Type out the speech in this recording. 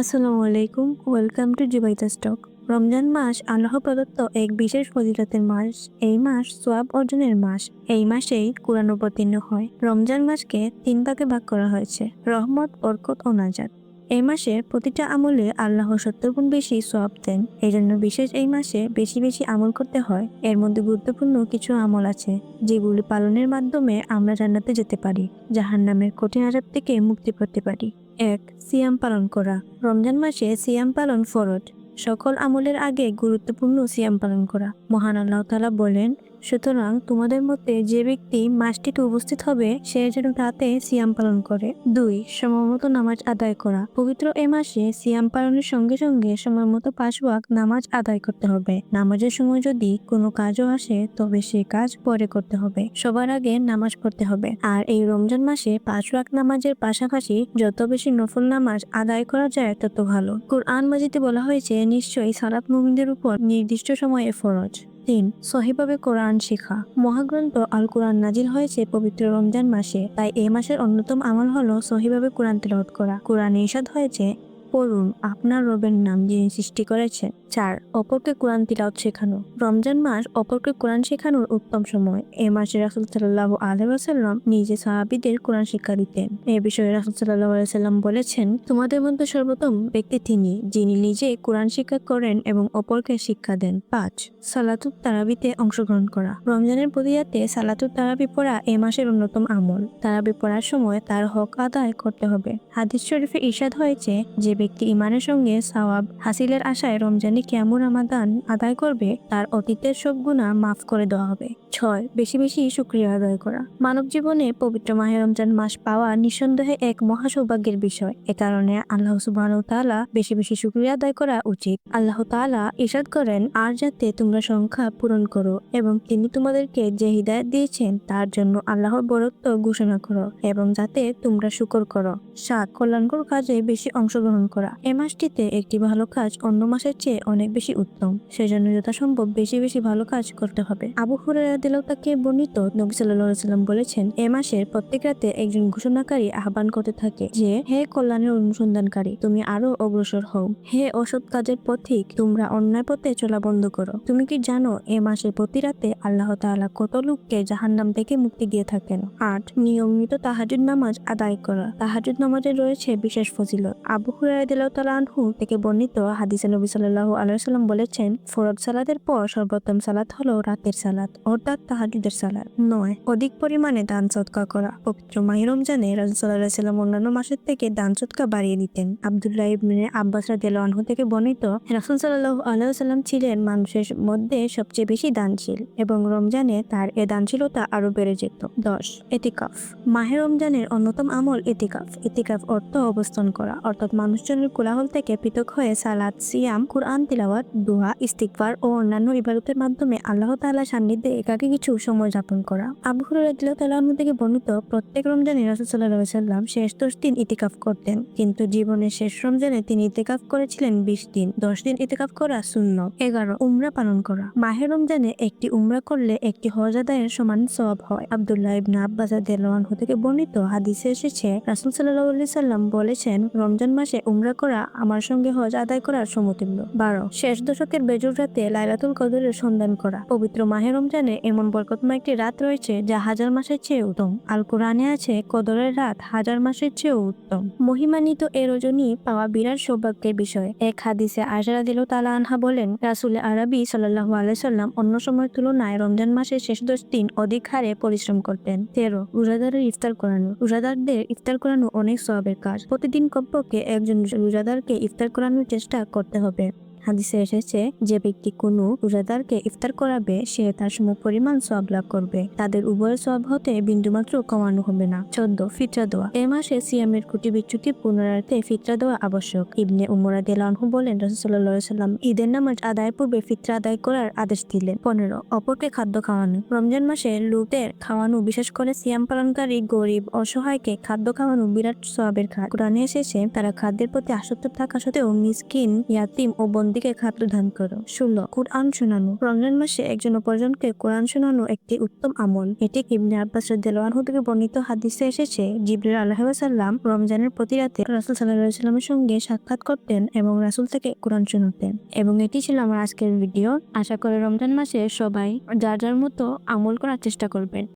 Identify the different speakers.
Speaker 1: আসসালামু আলাইকুম welcome to Jubaita stock Ramzan মাস আল্লাহ প্রদত্ত এক বিশেষ ফজিলতের মাস। এই মাস সোয়াব অর্জনের মাস। এই মাসেই কোরআন অবতীর্ণ হয়। রমজান মাসকে তিন ভাগে ভাগ করা হয়েছে, রহমত, বরকত ও নাজাত। এই মাসে প্রতিটা আমলে আল্লাহ সত্তর গুণ বেশি সোয়াব দেন। এই জন্য বিশেষ এই মাসে বেশি বেশি আমল করতে হয়। এর মধ্যে গুরুত্বপূর্ণ কিছু আমল আছে, যেগুলি পালনের মাধ্যমে আমরা জান্নাতে যেতে পারি, জাহান্নামের কঠিন আজাব থেকে মুক্তি পেতে পারি। এক, সিয়াম পালন করা। রমজান মাসে সিয়াম পালন ফরজ। সকল আমলের আগে গুরুত্বপূর্ণ সিয়াম পালন করা। মহান আল্লাহ তালা বলেন সুতরাং তোমাদের মধ্যে যে ব্যক্তি মাসটিতে উপস্থিত হবে, সে যেন রাতে সিয়াম পালন করে। দুই সময়মতো নামাজ আদায় করা। পবিত্র এ মাসে সিয়াম পালনের সঙ্গে সঙ্গে সময় মতো পাঁচ ওয়াক্ত নামাজ আদায় করতে হবে। নামাজের সময় যদি কোনো কাজও আসে, তবে সে কাজ পরে করতে হবে। সবার আগে নামাজ পড়তে হবে। আর এই রমজান মাসে পাঁচ ওয়াক্ত নামাজের পাশাপাশি যত বেশি নফল নামাজ আদায় করা যায়, তত ভালো। কুরআন মাজিতে বলা হয়েছে, নিশ্চয়ই সালাত মুমিনদের উপর নির্দিষ্ট সময়ে ফরজ। তিন, সহিভাবে কোরআন শিখা। মহাগ্রন্থ আল কোরআন নাজিল হয়েছে পবিত্র রমজান মাসে, তাই এ মাসের অন্যতম আমল হলো সহিভাবে কোরআন তেলাওয়াত করা। কোরআন ইরশাদ হয়েছে পড়ুন আপনার রবের নাম যিনি সৃষ্টি করেছে। চার, অপরকে কোরআন তিলাওয়াত শেখানো। রমজান মাস অপরকে কোরআন শেখানোর উত্তম সময়। এ মাসে রাসুল সাল্লাহ আলহাম নিজে সাহাবিদের কোরআন শিক্ষা দিতেন। এ বিষয়ে রাসুল সাল্লাহ আলাইসাল্লাম বলেছেন, তোমাদের মধ্যে সর্বোত্তম ব্যক্তি তিনি, যিনি নিজে কোরআন শিক্ষা করেন এবং অপরকে শিক্ষা দেন। পাঁচ, সালাতুত তারাবিতে অংশগ্রহণ করা। রমজানের প্রতিরাতে সালাতুত তারাবি পড়া এ মাসের অন্যতম আমল। তারাবি পড়ার সময় তার হক আদায় করতে হবে। হাদিস শরীফে ইরশাদ হয়েছে, যে ব্যক্তি ইমানের সঙ্গে সওয়াব হাসিলের আশায় রমজানে কেমন রামাদান আদায় করবে, তার অতীতের সব গুণা মাফ করে দেওয়া হবে। ছয়, বেশি বেশি শুক্রিয়া আদায় করা। মানব জীবনে পবিত্র মাহে রমজান মাস পাওয়া নিঃসন্দেহে এক মহা সৌভাগ্যের বিষয়। এ কারণে আল্লাহ সুবাহ তাআলা বেশি বেশি শুক্রিয়া আদায় করা উচিত। আল্লাহ তাআলা ইরশাদ করেন, আর যাতে তোমরা সংখ্যা পূরণ করো এবং তিনি তোমাদেরকে যে হিদায়ত দিয়েছেন, তার জন্য আল্লাহর বরত্ব ঘোষণা করো এবং যাতে তোমরা শুকর করো। সাত, কল্যাণকর কাজে বেশি অংশগ্রহণ করা। এ মাসটিতে একটি ভালো কাজ অন্য মাসের চেয়ে অনেক বেশি উত্তম। সেজন্য যথাসম্ভব বেশি বেশি ভালো কাজ করতে হবে। আবু দিলতাকে বর্ণিত নবী সাল্লাম বলেছেন, এ মাসের প্রত্যেক রাতে একজন ঘোষণাকারী আহ্বান করতে থাকে যে, হে কল্যাণের অনুসন্ধানকারী, তুমি আরও অগ্রসর হও। হে অসৎ কাজের পথিক, তোমরা অন্যায় পথে চলা বন্ধ করো। তুমি কি জানো, এ মাসে প্রতি রাতে আল্লাহ তাআলা কত লোককে জাহান্নাম থেকে মুক্তি দিয়ে থাকেন? আট, নিয়মিত তাহাজুদ নামাজ আদায় করা। তাহাজুদ নামাজে রয়েছে বিশেষ ফজিলত। আবু হুরায়রা দিল্লাহু আনহু থেকে বর্ণিত হাদিসে নবী সাল্লাল্লাহু আলাইহি সাল্লাম বলেছেন, ফরজ সালাদের পর সর্বোত্তম সালাত হলো রাতের সালাত, অর্থাৎ তাহাজুদের সালাত। নয়, অধিক পরিমাণে দান সৎকা করা। পবিত্র মাহি রমজানে সাল্লাল্লাহু সাল্লাম অন্যান্য মাসের থেকে দান সৎকা বাড়িয়ে দিতেন। আব্দুল্লাহ ইবনে আব্বাস আনহু থেকে বর্ণিত, রাসুল সাল্লাল্লাহু আলাইহি সাল্লাম ছিলেন মানুষের মধ্যে সবচেয়ে বেশি দানশীল এবং রমজানে তার এ দানশীলতা আরও বেড়ে যেত। দশ, এতিকাফ। মাহে রমজানের অন্যতম আমল এতিকাফ। এতিকাফ অর্থ অবস্থান করা, অর্থাৎ মানুষজনের কোলাহল থেকে পৃথক হয়ে সালাদ সিয়াম, কুরআন, তিলাওয়াত, দোয়া ইস্তিকফার ও অন্যান্য ইবাদতের মাধ্যমে আল্লাহ তাআলা সান্নিধ্যে একাকী কিছু সময় যাপন করা। আবু তাআলা থেকে বর্ণিত, প্রত্যেক রমজানে রাসূল সাল্লাল্লাহু সাল্লাম শেষ দশ দিন ইতিকাফ করতেন, কিন্তু জীবনের শেষ রমজানে তিনি ইতিকাফ করেছিলেন বিশ দিন, দশ দিন ইতিকাফ করা শূন্য এগারো, উমরা পালন করা। মাহে রমজানে একটি উমরা করলে একটি হজ আদায়ের সমান সব হয়। আবদুল্লাহ ইবনে আব্বাস থেকে বর্ণিত হাদিসে এসেছে, রাসুল আলাইহি সাল্লাম বলেছেন, রমজান মাসে উমরা করা, আমার সঙ্গে হজ আদায় করার সমতুল্য। বারো, শেষ দশকের বেজুর রাতে লাইলাতুল কদরের সন্ধান করা। পবিত্র মাহে রমজানে এমন বরকতময় একটি রাত রয়েছে যা হাজার মাসের চেয়ে উত্তম। আল কোরআনে আছে, কদরের রাত হাজার মাসের চেয়েও উত্তম। মহিমান্বিত এ রজনী পাওয়া বিরাট সৌভাগ্যের বিষয়। এক হাদিসে আশারা দিল তালা আনহা বলেন, রাসুল আরবি সাল্লাহ আলাইসাল্লাম অন্য সময়ের তুলনায় রমজান মাসের শেষ দশ দিন অধিক হারে পরিশ্রম করতেন। তেরো, রোজাদারের ইফতার করানো। রোজাদারদের ইফতার করানো অনেক সবের কাজ। প্রতিদিন কমপক্ষে একজন রোজাদারকে ইফতার করানোর চেষ্টা করতে হবে। হাদিসে এসেছে যে ব্যক্তি কোনো রোজাদারকে ইফতার করাবে, সে তার সম পরিমাণ সব লাভ করবে। তাদের উভয়ের সব হতে বিন্দুমাত্র কমানো হবে না। চোদ্দ, ফিতরা দেওয়া। এ মাসে সিয়ামের কুটি বিচ্যুতি পুনরার্থে ফিতরা দেওয়া আবশ্যক। ইবনে উমরা দেলানহু বলেন রসুল্লাহ ঈদের নামাজ আদায়ের পূর্বে ফিতরা আদায় করার আদেশ দিলেন। পনেরো, অপরকে খাদ্য খাওয়ানো। রমজান মাসে লোকদের খাওয়ানো, বিশেষ করে সিয়াম পালনকারী, গরিব, অসহায়কে খাদ্য খাওয়ানো বিরাট সবের কাজ কোরআনে এসেছে, তারা খাদ্যের প্রতি আসক্ত থাকা সত্ত্বেও মিসকিন, ইয়াতিম ও বন্ধু দিকে খাদ্য দান করো। ষোলো, কোরআন শোনানো। রমজান মাসে একজন অপরজনকে কোরআন শোনানো একটি উত্তম আমল। এটি ইবনে আব্বাস রাদিয়াল্লাহু থেকে বর্ণিত হাদিসে এসেছে, জিবরিল আলাইহিসসালাম রমজানের প্রতি রাতে রাসূল সাল্লামের সঙ্গে সাক্ষাৎ করতেন এবং রাসুল থেকে কোরআন শোনাতেন। এবং এটি ছিল আমার আজকের ভিডিও। আশা করি রমজান মাসে সবাই যার যার মতো আমল করার চেষ্টা করবেন।